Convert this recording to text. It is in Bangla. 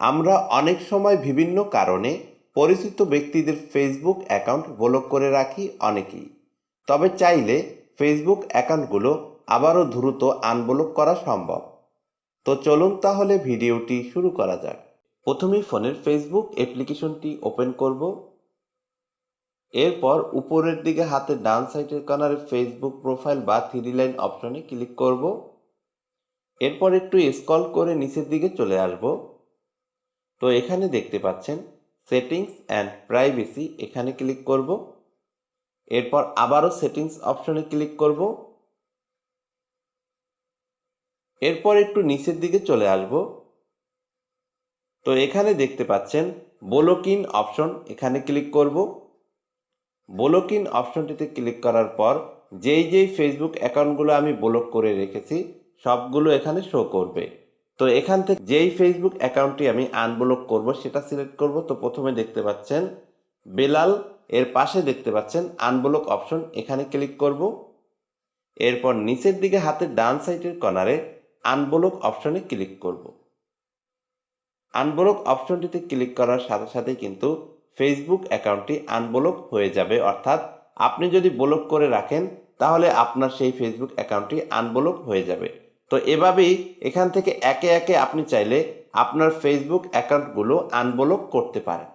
আমরা অনেক সময় বিভিন্ন কারণে পরিচিত ব্যক্তিদের ফেসবুক অ্যাকাউন্ট ব্লক করে রাখি অনেকেই। তবে চাইলে ফেসবুক অ্যাকাউন্টগুলো আবারও দ্রুত আনব্লক করা সম্ভব। তো চলুন তাহলে ভিডিওটি শুরু করা যাক। প্রথমেই ফোনের ফেসবুক অ্যাপ্লিকেশনটি ওপেন করব। এরপর উপরের দিকে হাতের ডান সাইডের কর্নারে ফেসবুক প্রোফাইল বা থ্রি লাইন অপশনে ক্লিক করব। এরপর একটু স্ক্রল করে নিচের দিকে চলে আসব। তো এখানে দেখতে পাচ্ছেন সেটিংস অ্যান্ড প্রাইভেসি এখানে ক্লিক করব। এরপর আবারও সেটিংস অপশনে ক্লিক করব। এরপর একটু নিচের দিকে চলে আসব। তো এখানে দেখতে পাচ্ছেন বোলোকিন অপশন এখানে ক্লিক করব। বোলোকিন অপশনটিতে ক্লিক করার পর যেই যেই ফেসবুক অ্যাকাউন্টগুলো আমি ব্লক করে রেখেছি, সবগুলো এখানে শো করবে। তো এখান থেকে যেই ফেসবুক অ্যাকাউন্টটি আমি আনব্লক করব, সেটা সিলেক্ট করব। তো প্রথমে দেখতে পাচ্ছেন বেলাল, এর পাশে দেখতে পাচ্ছেন আনব্লক অপশন এখানে ক্লিক করব। এরপর নিচের দিকে হাতের ডান সাইডের কর্নারে আনব্লক অপশনে ক্লিক করব। আনব্লক অপশনটিতে ক্লিক করার সাথে সাথে কিন্তু ফেসবুক অ্যাকাউন্টটি আনব্লক হয়ে যাবে। অর্থাৎ আপনি যদি ব্লক করে রাখেন, তাহলে আপনার সেই ফেসবুক অ্যাকাউন্টটি আনব্লক হয়ে যাবে। তো এভাবেই এখান থেকে একে একে আপনি চাইলে আপনার ফেসবুক অ্যাকাউন্টগুলো আনবলক করতে পারেন।